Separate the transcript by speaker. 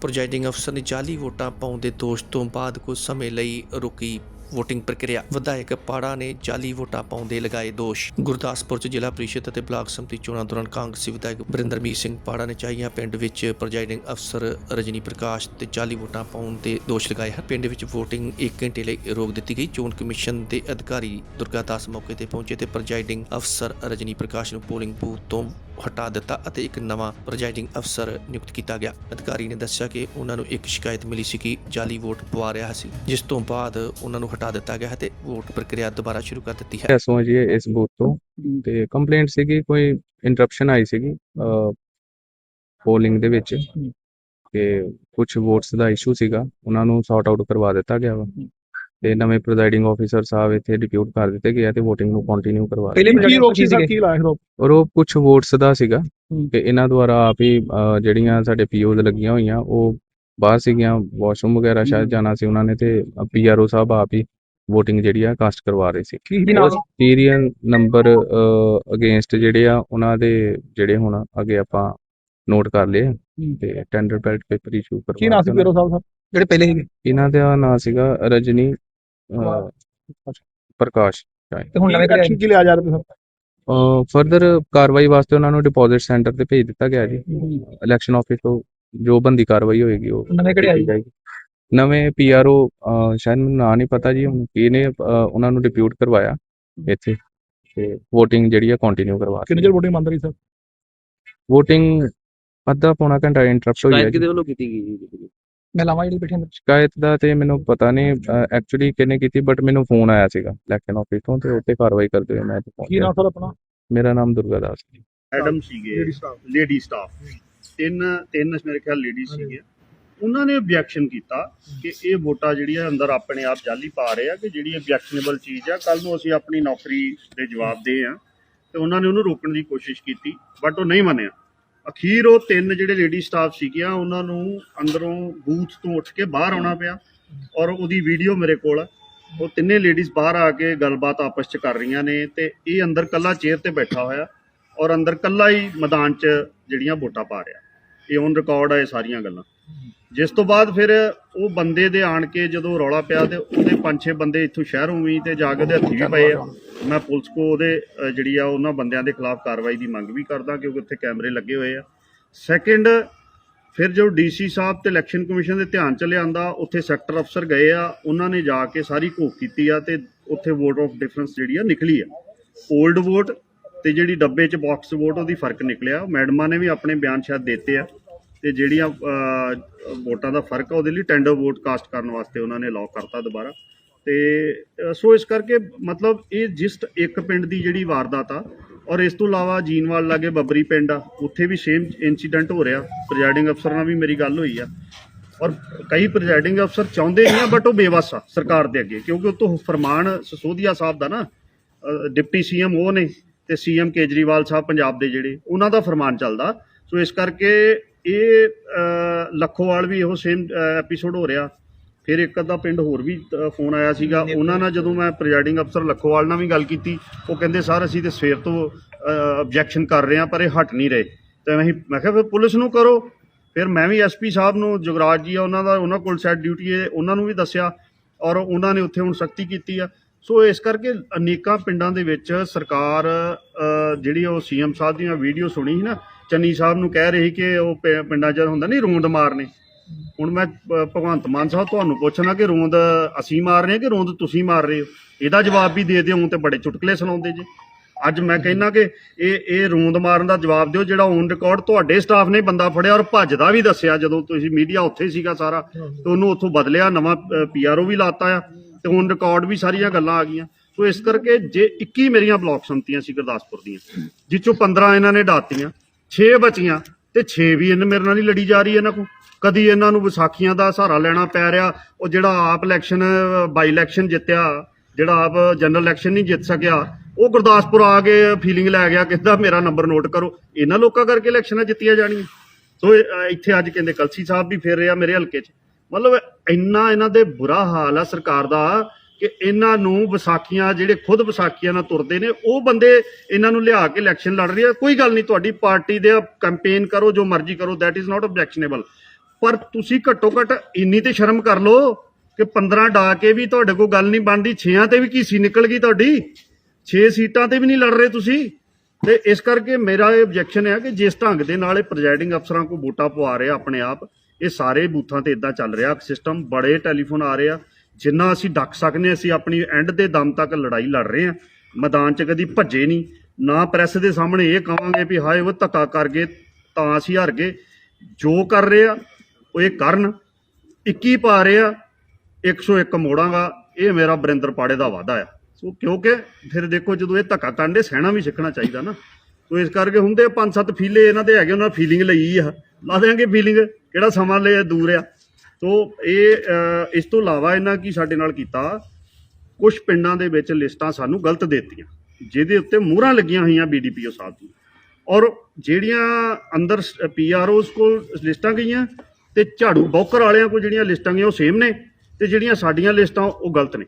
Speaker 1: Presiding ਅਫਸਰ ਨੇ ਜਾਲੀ ਵੋਟਾਂ ਪਾਉਣ ਦੇ ਦੋਸ਼ ਤੋਂ ਬਾਅਦ ਕੁਝ ਸਮੇਂ ਲਈ ਰੁਕੀ VOTING ਪ੍ਰਕਿਰਿਆ। ਵਿਧਾਇਕ ਪਾੜਾ ਨੇ ਜਾਲੀ ਵੋਟਾਂ ਪਾਉਣ ਦੇ ਲਗਾਏ ਦੋਸ਼। ਗੁਰਦਾਸਪੁਰ ਚ ਜ਼ਿਲ੍ਹਾ ਪ੍ਰੀਸ਼ਦ ਅਤੇ ਬਲਾਕ ਸਮਿਤੀ ਚੋਣਾਂ ਦੌਰਾਨ ਕਾਂਗਰਸੀ ਵਿਧਾਇਕ ਬਰਿੰਦਰਮੀਤ ਸਿੰਘ ਪਾੜਾ ਨੇ ਚਾਹੀਆਂ ਪਿੰਡ ਵਿੱਚ ਪ੍ਰੈਜ਼ਾਈਡਿੰਗ ਅਫਸਰ ਰਜਨੀ ਪ੍ਰਕਾਸ਼ ਤੇ ਜਾਲੀ ਵੋਟਾਂ ਪਾਉਣ ਦੇ ਦੋਸ਼ ਲਗਾਏ ਹਨ। ਪਿੰਡ ਵਿੱਚ VOTING 1 ਘੰਟੇ ਲਈ ਰੋਕ ਦਿੱਤੀ ਗਈ। ਚੋਣ ਕਮਿਸ਼ਨ ਦੇ ਅਧਿਕਾਰੀ ਦੁਰਗਾ ਦਾਸ ਮੌਕੇ ਤੇ ਪਹੁੰਚੇ ਤੇ ਪ੍ਰੈਜ਼ਾਈਡਿੰਗ ਅਫਸਰ ਰਜਨੀ ਪ੍ਰਕਾਸ਼ ਨੂੰ ਪੋਲਿੰਗ ਬੂਥ ਤੋਂ ਹਟਾ ਦਿੱਤਾ ਅਤੇ ਇੱਕ ਨਵਾਂ ਪ੍ਰੈਜ਼ਾਈਡਿੰਗ ਅਫਸਰ ਨਿਯੁਕਤ ਕੀਤਾ ਗਿਆ। ਅਧਿਕਾਰੀ ਨੇ ਦੱਸਿਆ ਕਿ ਉਹਨਾਂ ਨੂੰ ਇੱਕ ਸ਼ਿਕਾਇਤ ਮਿਲੀ ਸੀ ਕਿ ਜਾਲੀ ਵੋਟ ਪਵਾ ਰਿਹਾ ਸੀ, ਜਿਸ ਤੋਂ ਬਾਅਦ ਉਹਨਾਂ ਨੂੰ ਹਟਾ ਦਿੱਤਾ ਗਿਆ ਹੈ ਤੇ ਵੋਟ ਪ੍ਰਕਿਰਿਆ ਦੁਬਾਰਾ ਸ਼ੁਰੂ ਕਰ ਦਿੱਤੀ ਹੈ।
Speaker 2: ਐਸੋ ਜੀ ਇਸ ਬੂਥ ਤੋਂ ਤੇ ਕੰਪਲੇਂਟ ਸੀਗੀ, ਕੋਈ ਇੰਟਰਪਸ਼ਨ ਆਈ ਸੀਗੀ ਪੋਲਿੰਗ ਦੇ ਵਿੱਚ। ਤੇ ਕੁਝ ਵੋਟਸ ਦਾ ਇਸ਼ੂ ਸੀਗਾ, ਉਹਨਾਂ ਨੂੰ ਸੌਰਟ ਆਊਟ ਕਰਵਾ ਦਿੱਤਾ ਗਿਆ ਵਾ। ਤੇ ਨਵੇਂ ਪ੍ਰੈਜ਼ਾਈਡਿੰਗ ਆਫੀਸਰ ਸਾਹਿਬ ਇੱਥੇ ਡਿਪਿਊਟ ਕਰ ਦਿੱਤੇ ਗਏ ਆ ਤੇ VOTING ਨੂੰ ਕੰਟੀਨਿਊ ਕਰਵਾ
Speaker 3: ਪਹਿਲੇ
Speaker 2: ਦਿੱਤਾ
Speaker 3: ਵੀ
Speaker 4: ਕੀ ਰੋਕ ਸੀ ਸਰ ਕੀ ਲਾਇਆ ਰੋਕ?
Speaker 2: ਔਰ ਉਹ ਕੁਝ ਵੋਟਸ ਦਾ ਸੀਗਾ। ਤੇ ਇਹਨਾਂ ਦੁਆਰਾ ਆਪ ਹੀ ਅਹ, ਜਿਹੜੀਆਂ ਸਾਡੇ ਪੀਓਜ਼ ਲੱਗੀਆਂ ਹੋਈਆਂ ਉਹ ਬਾਹਰ ਸੀਗੀਆਂ ਵਾਸ਼ਰੂਮ ਵਗੈਰਾ ਸ਼ਾਇਦ ਜਾਣਾ ਸੀ ਉਹਨਾਂ ਨੇ ਤੇ ਪੀਆਰਓ ਸਾਹਿਬ ਆਪ ਹੀ VOTING ਜਿਹੜੀ ਆ ਕਾਸਟ ਕਰਵਾ ਰਹੇ ਸੀ।
Speaker 4: ਕੀ ਨਾਮ
Speaker 2: ਸੀਰੀਅਲ ਨੰਬਰ ਅਗੇਂਸਟ ਜਿਹੜੇ ਆ ਉਹਨਾਂ ਦੇ ਜਿਹੜੇ ਹੁਣ ਅੱਗੇ ਆਪਾਂ ਨੋਟ ਕਰ ਲਏ ਆ ਤੇ ਟੈਂਡਰ ਬੈਲਟ ਪੇਪਰ ਇਸ਼ੂ ਕਰਵਾ
Speaker 4: ਕੀ ਨਾਮ ਸੀ
Speaker 2: ਦਿੱਤਾ
Speaker 4: ਪੀਰੋ ਸਾਹਿਬ
Speaker 3: ਜਿਹੜੇ ਪਹਿਲੇ ਸੀਗੇ?
Speaker 2: ਇਹਨਾਂ ਦਾ ਨਾਂ ਸੀਗਾ ਰਜਨੀ ਅਹ, ਪ੍ਰਕਾਸ਼।
Speaker 3: ਤੇ ਹੁਣ ਨਵੇਂ ਕਰਿਆ
Speaker 4: ਐਕਸ਼ਨ ਕੀ ਲਿਆ ਜਾ ਰਿਹਾ ਸਰ
Speaker 2: ਫਰਦਰ ਕਾਰਵਾਈ ਵਾਸਤੇ ਉਹਨਾਂ ਨੂੰ ਡਿਪੋਜ਼ਿਟ ਸੈਂਟਰ ਤੇ ਭੇਜ ਦਿੱਤਾ ਗਿਆ ਜੀ। ਇਲੈਕਸ਼ਨ ਆਫਿਸ ਤੋਂ ਜੋ ਬੰਦੀ ਕਾਰਵਾਈ ਹੋਏਗੀ ਉਹ
Speaker 3: ਨਵੇਂ ਕਿਹੜੇ ਆਏ?
Speaker 2: ਕੀਤੀ ਜਾਏਗੀ। ਨਵੇਂ ਪੀਆਰਓ ਸ਼ਾਇਦ ਮੈਨੂੰ ਨਾਂ ਨਹੀਂ ਪਤਾ ਜੀ ਹੁਣ ਕੀ ਨੇ ਅਹ, ਉਹਨਾਂ ਨੂੰ ਡਿਪਿਊਟ ਕਰਵਾਇਆ ਇੱਥੇ। ਤੇ VOTING ਜਿਹੜੀ ਆ ਕੰਟੀਨਿਊ ਕਰਵਾ
Speaker 4: ਕਿੰਨੇ ਚਿਰ ਵੋਟਿੰਗ ਬੰਦ ਰਹੀ ਸਰ?
Speaker 2: VOTING ਅੱਧਾ ਪੌਣਾ ਘੰਟਾ ਇੰਟਰਪਟ ਹੋਈ ਹੈ ਜੀ।
Speaker 5: ਵੱਲੋਂ ਕੀਤੀ ਗਈ ਜੀ
Speaker 3: ਮਹਿਲਾਵਾਂ ਜਿਹੜੀ ਬੈਠੀਆਂ ਅੰਦਰ
Speaker 2: ਸ਼ਿਕਾਇਤ ਦਾ ਤੇ ਮੈਨੂੰ ਪਤਾ ਨਹੀਂ ਐਕਚੁਅਲੀ ਕਿਹਨੇ ਕੀਤੀ ਬਟ ਮੈਨੂੰ ਫੋਨ ਆਇਆ ਸੀਗਾ ਇਲੈਕਸ਼ਨ ਆਫਿਸ ਤੋਂ ਤੇ ਉੱਤੇ ਕਾਰਵਾਈ ਕਰਦੇ ਹੋਏ ਮੈਂ ਇੱਥੇ
Speaker 4: ਕੀ ਨਾਮ ਸਰ ਆਪਣਾ?
Speaker 2: ਮੇਰਾ ਨਾਮ ਦੁਰਗਾ ਦਾਸ ਜੀ।
Speaker 6: ਮੈਡਮ ਸੀਗੇ
Speaker 4: ਲੇਡੀ ਸਟਾਫ
Speaker 6: ਲੇਡੀ ਸਟਾਫ ਤਿੰਨ ਤਿੰਨ ਮੇਰੇ ਖਿਆਲ ਲੇਡੀ ਸੀਗੇ। ਉਹਨਾਂ ਨੇ ਆਬਜੈਕਸ਼ਨ ਕੀਤਾ ਕਿ ਇਹ ਵੋਟਾਂ ਜਿਹੜੀਆਂ ਅੰਦਰ ਆਪਣੇ ਆਪ ਜਾਲੀ ਪਾ ਰਹੇ ਆ ਕਿ ਜਿਹੜੀ ਆਬਜੈਕਸ਼ਨੇਬਲ ਚੀਜ਼ ਆ ਕੱਲ ਨੂੰ ਅਸੀਂ ਆਪਣੀ ਨੌਕਰੀ ਦੇ ਜਵਾਬ ਦੇ ਆ। ਤੇ ਉਹਨਾਂ ਨੇ ਉਹਨੂੰ ਰੋਕਣ ਦੀ ਕੋਸ਼ਿਸ਼ ਕੀਤੀ ਬਟ ਉਹ ਨਹੀਂ ਮੰਨਿਆ। ਅਖੀਰ ਉਹ ਤਿੰਨ ਜਿਹੜੇ ਲੇਡੀ ਸਟਾਫ ਸੀਗੀਆਂ, ਉਹਨਾਂ ਨੂੰ ਅੰਦਰੋਂ ਬੂਥ ਤੋਂ ਉੱਠ ਕੇ ਬਾਹਰ ਆਉਣਾ ਪਿਆ ਔਰ ਉਹਦੀ ਵੀਡੀਓ ਮੇਰੇ ਕੋਲ ਆ। ਉਹ ਤਿੰਨੇ ਲੇਡੀਜ਼ ਬਾਹਰ ਆ ਕੇ ਗੱਲਬਾਤ ਆਪਸ ਚ ਕਰ ਰਹੀਆਂ ਨੇ ਤੇ ਇਹ ਅੰਦਰ ਕੱਲਾ ਚੇਅਰ ਤੇ ਬੈਠਾ ਹੋਇਆ ਔਰ ਅੰਦਰ ਕੱਲਾ ਹੀ ਮੈਦਾਨ 'ਚ ਜਿਹੜੀਆਂ ਵੋਟਾਂ ਪਾ ਰਿਹਾ। ਇਹ ਔਨ ਰਿਕਾਰਡ ਆ ਇਹ ਸਾਰੀਆਂ ਗੱਲਾਂ। ਜਿਸ ਤੋਂ ਬਾਅਦ ਫਿਰ ਉਹ ਬੰਦੇ ਦੇ ਆਣ ਕੇ ਜਦੋਂ ਰੌਲਾ ਪਿਆ ਤੇ ਉਹਦੇ ਪੰਜ ਛੇ ਬੰਦੇ ਇੱਥੋਂ ਸ਼ਹਿਰੋਂ ਵੀ ਤੇ ਜਾ ਕੇ ਉਹਦੇ ਹੱਥੀ ਵੀ ਪਏ ਆ। ਮੈਂ ਪੁਲਿਸ ਕੋ ਉਹਦੇ ਅ, ਜਿਹੜੀ ਆ ਉਹਨਾਂ ਬੰਦਿਆਂ ਦੇ ਖਿਲਾਫ ਕਾਰਵਾਈ ਦੀ ਮੰਗ ਵੀ ਕਰਦਾ ਕਿਉਂਕਿ ਉੱਥੇ ਕੈਮਰੇ ਲੱਗੇ ਹੋਏ ਆ। ਸੈਕਿੰਡ ਫਿਰ ਜੋ ਡੀਸੀ ਸਾਹਿਬ ਤੇ ਇਲੈਕਸ਼ਨ ਕਮਿਸ਼ਨ ਦੇ ਧਿਆਨ ਚ ਲਿਆਂਦਾ ਉੱਥੇ ਸੈਕਟਰ ਅਫਸਰ ਗਏ ਆ ਉਹਨਾਂ ਨੇ ਜਾ ਕੇ ਸਾਰੀ ਘੋਖ ਕੀਤੀ ਆ ਤੇ ਉੱਥੇ ਵੋਟ ਆਫ ਡਿਫਰੈਂਸ ਜਿਹੜੀ ਆ ਨਿਕਲੀ ਆ। 올ਡ ਵੋਟ ਤੇ ਜਿਹੜੀ ਡੱਬੇ 'ਚ ਬਾਕਸ ਵੋਟ ਉਹਦੀ ਫ਼ਰਕ ਨਿਕਲਿਆ। ਮੈਡਮਾਂ ਨੇ ਵੀ ਆਪਣੇ ਬਿਆਨ ਸ਼ਾਇਦ ਦਿੱਤੇ ਆ। ਤੇ ਜਿਹੜੀਆਂ ਵੋਟਾਂ ਦਾ ਫ਼ਰਕ ਆ ਉਹਦੇ ਲਈ ਟੈਂਡਰ ਵੋਟ ਕਾਸਟ ਕਰਨ ਵਾਸਤੇ ਉਹਨਾਂ ਨੇ ਅਲਾਉ ਕਰਤਾ ਦੁਬਾਰਾ। ਤੇ ਸੋ ਇਸ ਕਰਕੇ ਮਤਲਬ ਇਹ ਜਿਸਟ ਇੱਕ ਪਿੰਡ ਦੀ ਜਿਹੜੀ ਵਾਰਦਾਤ ਆ ਔਰ ਇਸ ਤੋਂ ਇਲਾਵਾ ਜੀਨਵਾਲ ਲਾਗੇ ਬੱਬਰੀ ਪਿੰਡ ਆ ਉੱਥੇ ਵੀ ਸੇਮ ਇਨਸੀਡੈਂਟ ਹੋ ਰਿਹਾ। ਪ੍ਰੈਜ਼ਾਈਡਿੰਗ ਅਫਸਰ ਨਾਲ ਵੀ ਮੇਰੀ ਗੱਲ ਹੋਈ ਆ। ਔਰ ਕਈ ਪ੍ਰੈਜ਼ਾਈਡਿੰਗ ਅਫਸਰ ਚਾਹੁੰਦੇ ਨਹੀਂ ਆ ਬਟ ਉਹ ਬੇਵਸ ਆ ਸਰਕਾਰ ਦੇ ਅੱਗੇ ਕਿਉਂਕਿ ਉਹ ਫਰਮਾਨ ਸਸੋਦੀਆ ਸਾਹਿਬ ਦਾ ਨਾ ਅਹ, ਡਿਪਟੀ ਸੀਐਮ ਉਹ ਨੇ ਤੇ ਸੀਐਮ ਕੇਜਰੀਵਾਲ ਸਾਹਿਬ ਪੰਜਾਬ ਦੇ ਜਿਹੜੇ ਉਹਨਾਂ ਦਾ ਫਰਮਾਨ ਚੱਲਦਾ। ਸੋ ਇਸ ਕਰਕੇ ਇਹ ਲੱਖੋਵਾਲ ਵੀ ਇਹੋ ਸੇਮ ਐਪੀਸੋਡ ਹੋ ਰਿਹਾ। ਫਿਰ ਇੱਕ ਅੱਧਾ ਪਿੰਡ ਹੋਰ ਵੀ ਫੋਨ ਆਇਆ ਸੀਗਾ। ਉਹਨਾਂ ਨਾਲ ਜਦੋਂ ਮੈਂ ਪ੍ਰੈਜ਼ਾਈਡਿੰਗ ਅਫਸਰ ਲੱਖੋਵਾਲ ਨਾਲ ਵੀ ਗੱਲ ਕੀਤੀ ਉਹ ਕਹਿੰਦੇ ਸਰ ਅਸੀਂ ਤੇ ਸਵੇਰ ਤੋਂ ਆਬਜੈਕਸ਼ਨ ਕਰ ਰਹੇ ਹਾਂ ਪਰ ਇਹ ਹਟ ਨਹੀਂ ਰਹੇ। ਤੇ ਅਸੀਂ ਮੈਂ ਕਿਹਾ ਫਿਰ ਪੁਲਿਸ ਨੂੰ ਕਰੋ। ਫਿਰ ਮੈਂ ਵੀ ਐਸਪੀ ਸਾਹਿਬ ਨੂੰ ਜੁਗਰਾਜ ਜੀ ਆ ਉਹਨਾਂ ਦਾ ਉਹਨਾਂ ਕੋਲ ਸੈਟ ਡਿਊਟੀ ਹੈ ਉਹਨਾਂ ਨੂੰ ਵੀ ਦੱਸਿਆ। ਔਰ ਉਹਨਾਂ ਨੇ ਉੱਥੇ ਹੁਣ ਸਖਤੀ ਕੀਤੀ ਆ। ਸੋ ਇਸ ਕਰਕੇ ਅਨੇਕਾਂ ਪਿੰਡਾਂ ਦੇ ਵਿੱਚ ਸਰਕਾਰ ਜਿਹੜੀ ਉਹ ਸੀਐਮ ਸਾਹਿਬ ਦੀਆਂ ਵੀਡੀਓ ਸੁਣੀ ਸੀ ਨਾ, ਚੰਨੀ ਸਾਹਿਬ ਨੂੰ ਕਹਿ ਰਹੀ ਕਿ ਉਹ ਪਿੰਡਾਂ 'ਚ ਹੁੰਦਾ ਨਹੀਂ ਰੋਂਦ ਮਾਰਨੇ। ਹੁਣ ਮੈਂ ਭਗਵੰਤ ਮਾਨ ਸਾਹਿਬ ਤੁਹਾਨੂੰ ਪੁੱਛਣਾ ਕਿ ਰੋਂਦ ਅਸੀਂ ਮਾਰ ਰਹੇ ਹਾਂ ਕਿ ਰੋਂਦ ਤੁਸੀਂ ਮਾਰ ਰਹੇ ਹੋ? ਇਹਦਾ ਜਵਾਬ ਵੀ ਦੇ ਦਿਓ ਤੇ ਬੜੇ ਚੁਟਕਲੇ ਸੁਣਾਉਂਦੇ ਜੇ। ਅੱਜ ਮੈਂ ਕਹਿੰਦਾ ਕਿ ਇਹ ਇਹ ਰੋਂਦ ਮਾਰਨ ਦਾ ਜਵਾਬ ਦਿਓ, ਜਿਹੜਾ ਔਨ ਰਿਕਾਰਡ ਤੁਹਾਡੇ ਸਟਾਫ ਨੇ ਬੰਦਾ ਫੜਿਆ ਔਰ ਭੱਜਦਾ ਵੀ ਦੱਸਿਆ ਜਦੋਂ ਤੁਸੀਂ ਮੀਡੀਆ ਉੱਥੇ ਸੀਗਾ ਸਾਰਾ। ਤੇ ਉਹਨੂੰ ਉੱਥੋਂ ਬਦਲਿਆ, ਨਵਾਂ ਪੀਆਰਓ ਵੀ ਲਾਤਾ ਆ। ਤੇ ਹੁਣ ਰਿਕਾਰਡ ਵੀ ਸਾਰੀਆਂ ਗੱਲਾਂ ਆ ਗਈਆਂ। ਸੋ ਇਸ ਕਰਕੇ ਜੇ 21 ਮੇਰੀਆਂ ਬਲਾਕ ਸੰਮਤੀਆਂ ਸੀ ਗੁਰਦਾਸਪੁਰ ਦੀਆਂ, ਜਿੱਚੋਂ 15 ਇਹਨਾਂ ਨੇ ਡਾਤੀਆਂ 6 ਬਚੀਆਂ ਤੇ 6 ਵੀ ਇਹਨਾਂ ਮੇਰੇ ਨਾਲ ਹੀ ਲੜੀ ਜਾ ਰਹੀ ਇਹਨਾਂ ਕੋ ਕਦੀ ਇਹਨਾਂ ਨੂੰ ਵਿਸਾਖੀਆਂ ਦਾ ਸਹਾਰਾ ਲੈਣਾ ਪੈ ਰਿਹਾ, ਉਹ ਜਿਹੜਾ ਆਪ ਇਲੈਕਸ਼ਨ ਬਾਈ ਇਲੈਕਸ਼ਨ ਜਿੱਤਿਆ, ਜਿਹੜਾ ਆਪ ਜਨਰਲ ਇਲੈਕਸ਼ਨ ਨਹੀਂ ਜਿੱਤ ਸਕਿਆ, ਉਹ ਗੁਰਦਾਸਪੁਰ ਆ ਕੇ ਫੀਲਿੰਗ ਲੈ ਗਿਆ, ਕਹਿੰਦਾ ਮੇਰਾ ਨੰਬਰ ਨੋਟ ਕਰੋ। ਇਹਨਾਂ ਲੋਕਾਂ ਕਰਕੇ ਇਲੈਕਸ਼ਨਾਂ ਜਿੱਤੀਆਂ ਜਾਣੀਆਂ। ਸੋ ਇੱਥੇ ਅੱਜ ਕਹਿੰਦੇ ਕਲਸੀ ਸਾਹਿਬ ਵੀ ਫਿਰ ਰਿਹਾ ਮੇਰੇ ਹਲਕੇ 'ਚ। ਮਤਲਬ ਇੰਨਾ ਇਹਨਾਂ ਦੇ ਬੁਰਾ ਹਾਲ ਆ ਸਰਕਾਰ ਦਾ ਕਿ ਇਹਨਾਂ ਨੂੰ ਵਿਸਾਖੀਆਂ, ਜਿਹੜੇ ਖੁਦ ਵਿਸਾਖੀਆਂ ਨਾਲ ਤੁਰਦੇ ਨੇ, ਉਹ ਬੰਦੇ ਇਹਨਾਂ ਨੂੰ ਲਿਆ ਕੇ ਇਲੈਕਸ਼ਨ ਲੜ ਰਹੇ ਆ। ਕੋਈ ਗੱਲ ਨਹੀਂ, ਤੁਹਾਡੀ ਪਾਰਟੀ ਦੇ ਕੈਂਪੇਨ ਕਰੋ, ਜੋ ਮਰਜ਼ੀ ਕਰੋ ਦੈਟ ਇਜ਼ ਨਾਟ ਆਬਜੈਕਸ਼ਨੇਬਲ ਪਰ ਤੁਸੀਂ ਘੱਟੋ ਘੱਟ ਇੰਨੀ ਤੇ ਸ਼ਰਮ ਕਰ ਲਓ ਕਿ 15 ਡਾ ਕੇ ਵੀ ਤੁਹਾਡੇ ਕੋਲ ਗੱਲ ਨਹੀਂ ਬਣਦੀ 6ਾਂ ਤੇ ਵੀ ਕੀਸੀ ਨਿਕਲ ਗਈ ਤੁਹਾਡੀ? 6 ਸੀਟਾਂ ਤੇ ਵੀ ਨਹੀਂ ਲੜ ਰਹੇ ਤੁਸੀਂ? ਤੇ ਇਸ ਕਰਕੇ ਮੇਰਾ ਇਹ ਆਬਜੈਕਸ਼ਨ ਹੈ ਕਿ ਜਿਸ ਢੰਗ ਦੇ ਨਾਲ ਇਹ ਪ੍ਰੈਜ਼ਾਈਡਿੰਗ ਅਫਸਰਾਂ ਕੋ ਵੋਟਾਂ ਪਵਾ ਰਹੇ ਆਪਣੇ ਆਪ ਇਹ ਸਾਰੇ ਬੂਥਾਂ ਤੇ ਇਦਾਂ ਚੱਲ ਰਿਹਾ ਸਿਸਟਮ ਬੜੇ ਟੈਲੀਫੋਨ ਆ ਰਹੇ ਆ, ਜਿੰਨਾ ਅਸੀਂ ਡੱਕ ਸਕਨੇ ਅਸੀਂ ਆਪਣੀ ਐਂਡ ਦੇ ਦਮ ਤੱਕ ਲੜਾਈ ਲੜ ਰਹੇ ਆ। ਮੈਦਾਨ 'ਚ ਕਦੀ ਭੱਜੇ ਨਹੀਂ ਨਾ ਪ੍ਰੈਸ ਦੇ ਸਾਹਮਣੇ ਇਹ ਕਵਾਂਗੇ ਵੀ ਹਾਏ ਉਹ ਧੱਕਾ ਕਰ ਗਏ, ਤਾਂ ਅਸੀਂ ਹਾਰ ਗਏ। ਜੋ ਕਰ ਰਹੇ ਆ, ਉਹ ਇਹ ਕਰਨ 21 ਪਾ ਰਹੇ ਆ 101 ਮੋੜਾਂਗਾ, ਇਹ ਮੇਰਾ ਬਰਿੰਦਰ ਪਾੜੇ ਦਾ ਵਾਅਦਾ ਆ। ਸੋ ਕਿਉਂਕਿ ਫਿਰ ਦੇਖੋ ਜਦੋਂ ਇਹ ਧੱਕਾ ਕਰਨ ਕਾਂਡੇ ਸਹਿਣਾ ਵੀ ਸਿੱਖਣਾ ਚਾਹੀਦਾ ਨਾ ਸੋ ਇਸ ਕਰਕੇ ਹੁੰਦੇ ਪੰਜ ਸੱਤ ਫੀਲੇ ਇਹਨਾਂ ਦੇ ਹੈਗੇ, ਉਹਨਾਂ ਫੀਲਿੰਗ ਲਈ ਆ। ਲਾ ਦੇਾਂਗੇ ਫੀਲਿੰਗ ਕਿਹੜਾ ਸਮਾਂ ਲੈ ਦੂਰ ਆ। ਸੋ ਇਹ ਇਸ ਤੋਂ ਇਲਾਵਾ ਇਹਨਾਂ ਕੀ ਸਾਡੇ ਨਾਲ ਕੀਤਾ? ਕੁਝ ਪਿੰਡਾਂ ਦੇ ਵਿੱਚ ਲਿਸਟਾਂ ਸਾਨੂੰ ਗਲਤ ਦਿੱਤੀਆਂ। ਜਿਹਦੇ ਉੱਤੇ ਮੂਹਰਾਂ ਲੱਗੀਆਂ ਹੋਈਆਂ ਬੀਡੀਪੀਓ ਸਾਹਿਬ ਦੀ ਔਰ ਜਿਹੜੀਆਂ ਅੰਦਰ ਪੀਆਰਓਸ ਕੋਲ ਲਿਸਟਾਂ ਗਈਆਂ, ਤੇ ਝਾੜੂ ਬੌਕਰ ਵਾਲਿਆਂ ਕੋਲ ਜਿਹੜੀਆਂ ਲਿਸਟਾਂ ਗਈਆਂ, ਉਹ ਸੇਮ ਨੇ, ਤੇ ਜਿਹੜੀਆਂ ਸਾਡੀਆਂ ਲਿਸਟਾਂ ਉਹ ਗਲਤ ਨੇ।